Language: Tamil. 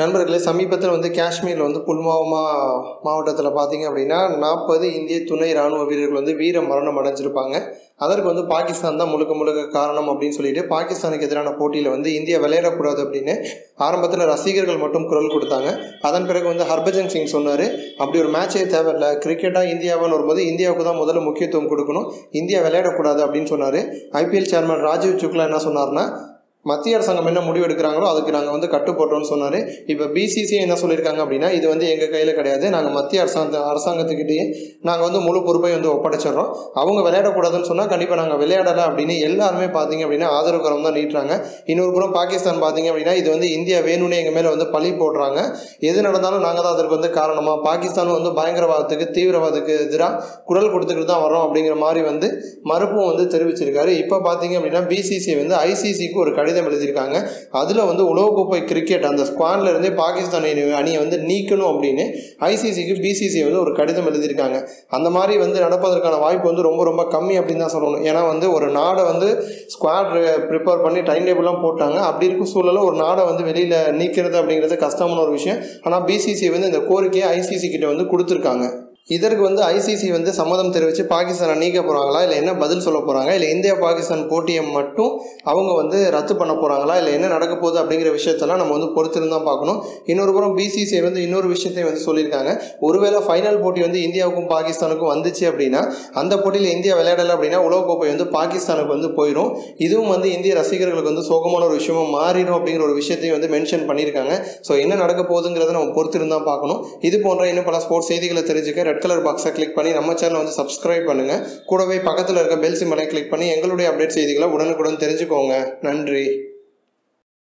நண்பர்களே சமீபத்தில் வந்து காஷ்மீரில் வந்து புல்வாமா மாவட்டத்தில் பார்த்தீங்க அப்படின்னா நாற்பது இந்திய துணை ராணுவ வீரர்கள் வந்து வீர மரணம் அடைஞ்சிருப்பாங்க. அதற்கு வந்து பாகிஸ்தான் தான் முழுக்க முழுக்க காரணம் அப்படின்னு சொல்லிட்டு பாகிஸ்தானுக்கு எதிரான போட்டியில் வந்து இந்தியா விளையாடக்கூடாது அப்படின்னு ஆரம்பத்தில் ரசிகர்கள் மட்டும் குரல் கொடுத்தாங்க. அதன் பிறகு வந்து ஹர்பஜன் சிங் சொன்னார் அப்படி ஒரு மேட்சே தேவையில்லை. கிரிக்கெட்டாக இந்தியாவான்னு வரும்போது இந்தியாவுக்கு தான் முதல்ல முக்கியத்துவம் கொடுக்கணும். இந்தியா விளையாடக்கூடாது அப்படின்னு சொன்னார். ஐபிஎல் சேர்மன் ராஜீவ் சுக்லா என்ன சொன்னார்னா மத்திய அரசாங்கம் என்ன முடிவு எடுக்கிறாங்களோ அதுக்கு நாங்கள் வந்து கட்டுப்பட்டோம்னு சொன்னார். இப்போ பிசிசி என்ன சொல்லியிருக்காங்க அப்படின்னா இது வந்து எங்கள் கையில் கிடையாது. நாங்கள் மத்திய அரசாங்க அரசாங்கத்துக்கிட்டேயே நாங்கள் வந்து முழு பொறுப்பை வந்து ஒப்படைச்சிடுறோம். அவங்க விளையாடக்கூடாதுன்னு சொன்னால் கண்டிப்பாக நாங்கள் விளையாடலை அப்படின்னு எல்லாருமே பார்த்தீங்க அப்படின்னா ஆதரவு கரம் தான் நீட்டுறாங்க. இன்னொரு புறம் பாகிஸ்தான் பார்த்தீங்க அப்படின்னா இது வந்து இந்தியா வேணும்னே எங்கள் மேலே வந்து பழி போடுறாங்க. எது நடந்தாலும் நாங்கள் தான் அதற்கு வந்து காரணமாக பாகிஸ்தானும் வந்து பயங்கரவாதத்துக்கு தீவிரவாதத்துக்கு எதிராக குரல் கொடுத்துக்கிட்டு தான் வரோம் அப்படிங்கிற மாதிரி வந்து மறுப்பும் வந்து தெரிவிச்சிருக்காரு. இப்போ பார்த்தீங்க அப்படின்னா பிசிசி வந்து ஐசிசிக்கு ஒரு கடிதம் கடிதம் எழுதியிருக்காங்க. அதில் வந்து உலகக்கோப்பை கிரிக்கெட் அந்த ஸ்குவாட்ல இருந்தே பாகிஸ்தான் அணியை வந்து நீக்கணும் அப்படின்னு ஐசிசிக்கு பிசிசி வந்து ஒரு கடிதம் எழுதியிருக்காங்க. அந்த மாதிரி வந்து நடப்பதற்கான வாய்ப்பு வந்து ரொம்ப ரொம்ப கம்மி அப்படின்னு தான் சொல்லணும். ஏன்னா வந்து ஒரு நாடை வந்து ஸ்குவாட் ப்ரிப்பேர் பண்ணி டைம் டேபிள்லாம் போட்டாங்க. அப்படி இருக்கும் சூழலில் ஒரு நாடை வந்து வெளியில் நீக்கிறது அப்படிங்கிறது கஷ்டமான ஒரு விஷயம். ஆனால் பிசிசி வந்து இந்த கோரிக்கையை ஐசிசி கிட்ட வந்து கொடுத்துருக்காங்க. இதற்கு வந்து ஐசிசி வந்து சம்மதம் தெரிவித்து பாகிஸ்தானை நீக்க போகிறாங்களா இல்லை என்ன பதில் சொல்ல போகிறாங்க இல்லை இந்தியா பாகிஸ்தான் போட்டியை மட்டும் அவங்க வந்து ரத்து பண்ண போகிறாங்களா இல்லை என்ன நடக்க போகுது அப்படிங்கிற விஷயத்தெல்லாம் நம்ம வந்து பொறுத்திருந்து தான் பார்க்கணும். இன்னொரு புறம் பிசிசி வந்து இன்னொரு விஷயத்தையும் வந்து சொல்லியிருக்காங்க. ஒருவேளை ஃபைனல் போட்டி வந்து இந்தியாவுக்கும் பாகிஸ்தானுக்கும் வந்துச்சு அப்படின்னா அந்த போட்டியில் இந்தியா விளையாடலை அப்படின்னா உலகக்கோப்பை வந்து பாகிஸ்தானுக்கு வந்து போயிடும் இதுவும் வந்து இந்திய ரசிகர்களுக்கு வந்து சோகமான ஒரு விஷயமா மாறிடும் அப்படிங்கிற ஒரு விஷயத்தையும் வந்து மென்ஷன் பண்ணியிருக்காங்க. ஸோ என்ன நடக்க போகுதுங்கிறத நம்ம பொறுத்திருந்தான் பார்க்கணும். இது போன்ற இன்னும் பல ஸ்போர்ட்ஸ் செய்திகளை தெரிஞ்சுக்க ரெட் கலர் பாக்ஸை கிளிக் பண்ணி நம்ம சேனலை வந்து சப்ஸ்கிரைப் பண்ணுங்கள் கூடவே பக்கத்தில் இருக்க பெல் சிம்மலை கிளிக் பண்ணி எங்களுடைய அப்டேட் செய்திகளை உடனுக்குடன் தெரிஞ்சுக்கோங்க. நன்றி.